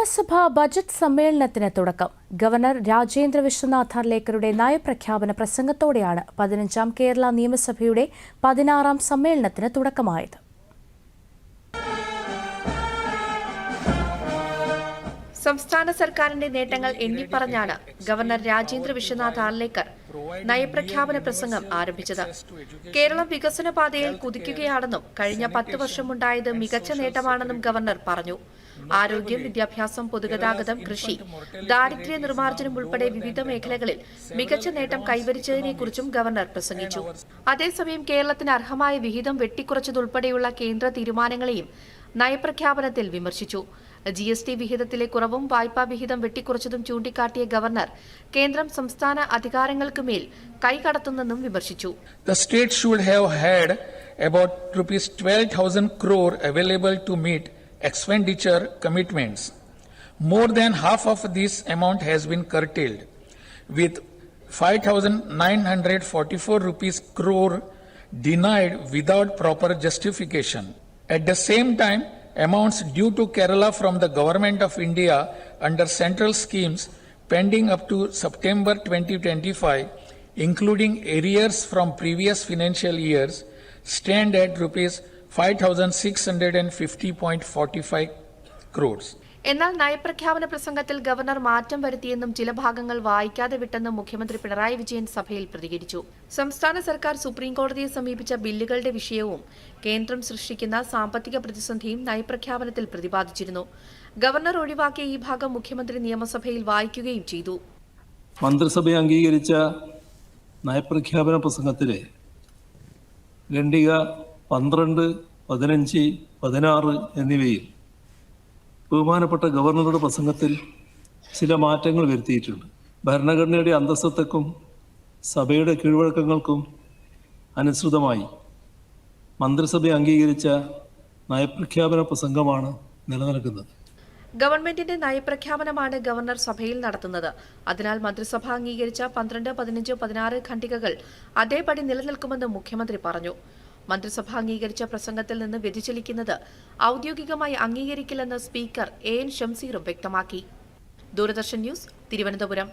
നിയമസഭാ ബജറ്റ് സമ്മേളനത്തിന് തുടക്കം. ഗവർണർ രാജേന്ദ്ര വിശ്വനാഥ് ലേക്കറുടെ നയപ്രഖ്യാപന പ്രസംഗത്തോടെയാണ് പതിനഞ്ചാം കേരള നിയമസഭയുടെ പതിനാറാം സമ്മേളനത്തിന് തുടക്കമായത്. സംസ്ഥാന സർക്കാരിന്റെ നേട്ടങ്ങൾ എണ്ണിപ്പറഞ്ഞാണ് ഗവർണർ രാജേന്ദ്ര വിശ്വനാഥ് ആർലേക്കർ നയപ്രഖ്യാപന പ്രസംഗം ആരംഭിച്ചത്. കേരളം വികസന പാതയിൽ കുതിക്കുകയാണെന്നും കഴിഞ്ഞ പത്ത് വർഷമുണ്ടായത് മികച്ച നേട്ടമാണെന്നും ഗവർണർ പറഞ്ഞു. ആരോഗ്യം വിദ്യാഭ്യാസം പൊതുഗതാഗതം കൃഷി ദാരിദ്ര്യ നിർമ്മാർജനം ഉൾപ്പെടെ വിവിധ മേഖലകളിൽ മികച്ച നേട്ടം കൈവരിച്ചതിനെക്കുറിച്ചും ഗവർണർ പ്രസംഗിച്ചു. അതേസമയം കേരളത്തിന് അർഹമായ വിഹിതം വെട്ടിക്കുറച്ചതുൾപ്പെടെയുള്ള കേന്ദ്ര തീരുമാനങ്ങളെയും നയപ്രഖ്യാപനത്തിൽ വിമർശിച്ചു. ജി എസ് ടി വിഹിതത്തിലെ കുറവും വായ്പാ വിഹിതം വെട്ടിക്കുറച്ചതും ചൂണ്ടിക്കാട്ടിയ ഗവർണർ കേന്ദ്രം സംസ്ഥാന അധികാരങ്ങൾക്ക് മേൽ കൈകടത്തുന്നെന്നും വിമർശിച്ചു. The state should have had about rupees 12,000 crore available to meet expenditure commitments. More than half of this amount has been curtailed, with 5,944 rupees crore denied without proper justification. At the same time, amounts due to Kerala from the Government of India under central schemes pending up to September 2025, including arrears from previous financial years, stand at rupees 5,650.45 crores. എന്നാൽ നയപ്രഖ്യാപന പ്രസംഗത്തിൽ governor മാറ്റം വരുത്തിയെന്നും ചില ഭാഗങ്ങൾ വായിക്കാതെ വിട്ടെന്നും മുഖ്യമന്ത്രി പിണറായി വിജയൻ സഭയിൽ പ്രതികരിച്ചു. സംസ്ഥാന സർക്കാർ സുപ്രീംകോടതിയെ സമീപിച്ച ബില്ലുകളുടെ വിഷയവും കേന്ദ്രം സൃഷ്ടിക്കുന്ന സാമ്പത്തിക പ്രതിസന്ധിയും നയപ്രഖ്യാപനത്തിൽ പ്രതിപാദിച്ചിരുന്നു. ഗവർണർ ഒഴിവാക്കിയ ഈ ഭാഗം മുഖ്യമന്ത്രി നിയമസഭയിൽ വായിക്കുകയും ചെയ്തു. മന്ത്രിസഭ അംഗീകരിച്ച നയപ്രഖ്യാപന പ്രസംഗത്തിലെ ഖണ്ഡിക പന്ത്രണ്ട് പതിനഞ്ച് പതിനാറ് എന്നിവയിൽ ബഹുമാനപ്പെട്ട ഗവർണറുടെ പ്രസംഗത്തിൽ ചില മാറ്റങ്ങൾ വരുത്തിയിട്ടുണ്ട്. ഭരണഘടനയുടെ അന്തസ്സത്തക്കും സഭയുടെ കീഴ്വഴക്കങ്ങൾക്കും അനുസൃതമായി മന്ത്രിസഭ അംഗീകരിച്ച നയപ്രഖ്യാപന പ്രസംഗമാണ് നിലനിൽക്കുന്നത്. ഗവൺമെന്റിന്റെ നയപ്രഖ്യാപനമാണ് ഗവർണർ സഭയിൽ നടത്തുന്നത്. അതിനാൽ മന്ത്രിസഭ അംഗീകരിച്ച പന്ത്രണ്ട് പതിനഞ്ച് പതിനാറ് ഖണ്ഡികകൾ അതേപടി നിലനിൽക്കുമെന്ന് മുഖ്യമന്ത്രി പറഞ്ഞു. മന്ത്രിസഭ അംഗീകരിച്ച പ്രസംഗത്തിൽ നിന്ന് വ്യതിചലിക്കുന്നത് ഔദ്യോഗികമായി അംഗീകരിക്കില്ലെന്ന് സ്പീക്കർ എ എൻ ഷംസീറും വ്യക്തമാക്കി. ദൂരദർശൻ ന്യൂസ് തിരുവനന്തപുരം.